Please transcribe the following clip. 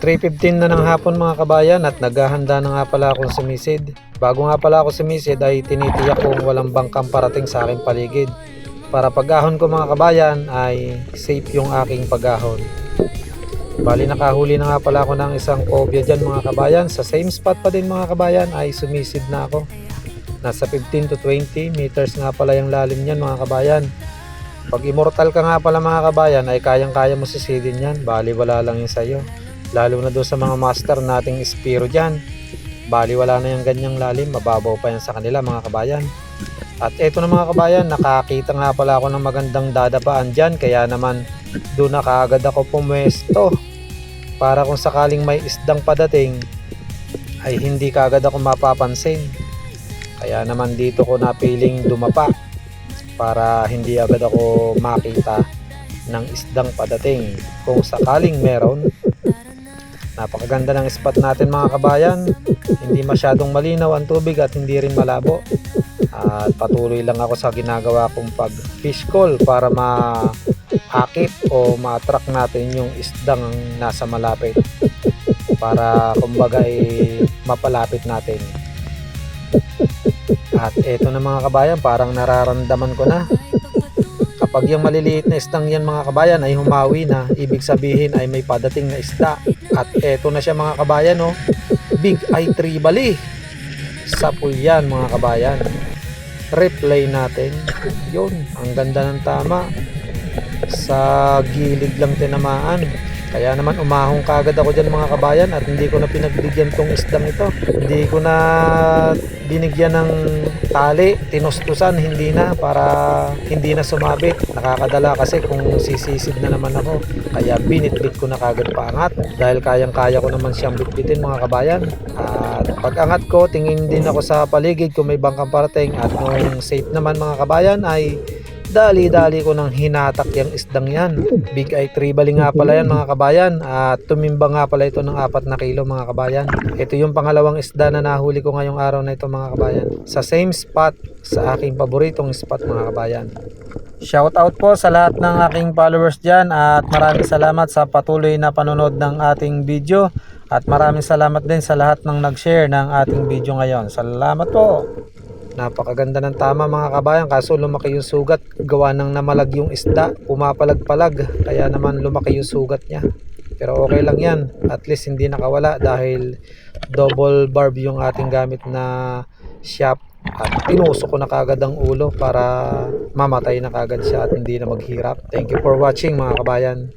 3.15 na ng hapon mga kabayan at naghahanda na nga pala akong sumisid. Bago nga pala ako sumisid ay tinitiyak kong walang bangkang parating sa aking paligid. Para pagahon ko mga kabayan ay safe yung aking pagahon. Bali nakahuli na nga pala ako ng isang cobia dyan mga kabayan. Sa same spot pa din mga kabayan ay sumisid na ako. Nasa 15 to 20 meters nga pala yung lalim niyan mga kabayan. Pag immortal ka nga pala mga kabayan ay kayang-kaya mo sisidin yan. Bali wala lang yun sa'yo. Lalo na doon sa mga master nating Spiro dyan. Bali wala na yung ganyang lalim. Mababaw pa yan sa kanila mga kabayan. At eto na mga kabayan, nakakita nga pala ako ng magandang dadapaan dyan. Kaya naman doon na kaagad ako pumwesto. Para kung sakaling may isdang padating ay hindi kaagad ako mapapansin. Kaya naman dito ko napiling dumapa para hindi agad ako makita ng isdang padating. Kung sakaling meron, napakaganda ng spot natin mga kabayan. Hindi masyadong malinaw ang tubig at hindi rin malabo. At patuloy lang ako sa ginagawa kong pag fish call para ma-akit o ma-attract natin yung isdang nasa malapit para kumbaga ay mapalapit natin. At eto na mga kabayan, parang nararamdaman ko na. Kapag yung maliliit na isdang yan mga kabayan ay humawi na, ibig sabihin ay may padating na isda. At eto na siya mga kabayan, oh. Big Eye Tribali. Sapul yan mga kabayan. Replay natin. Yun, ang ganda ng tama. Sa gilid lang tinamaan. Kaya naman umahong kagad ako dyan mga kabayan at hindi ko na pinagbigyan tong isdang ito. Hindi ko na binigyan ng tali, tinustusan, hindi na para hindi na sumabit. Nakakadala kasi kung sisisid na naman ako. Kaya binitbit ko na kagad paangat dahil kayang-kaya ko naman siyang bitbitin mga kabayan. At pag angat ko, tingin din ako sa paligid kung may bangkang parating at nung safe naman mga kabayan ay dali-dali ko nang hinatak yung isdang yan. Big Eye Tribali nga pala yan mga kabayan at tumimba nga pala ito ng 4 na kilo mga kabayan. Ito yung pangalawang isda na nahuli ko ngayong araw na ito mga kabayan. Sa same spot sa aking paboritong spot mga kabayan. Shout out po sa lahat ng aking followers dyan at maraming salamat sa patuloy na panonood ng ating video at maraming salamat din sa lahat ng nag-share ng ating video ngayon. Salamat po! Napakaganda ng tama mga kabayan. Kaso lumaki yung sugat. Gawa ng namalag yung isda. Pumapalag-palag. Kaya naman lumaki yung sugat niya. Pero okay lang yan. At least hindi nakawala dahil double barb yung ating gamit na shop. At pinusok ko na kagad ang ulo para mamatay na kagad siya at hindi na maghirap. Thank you for watching mga kabayan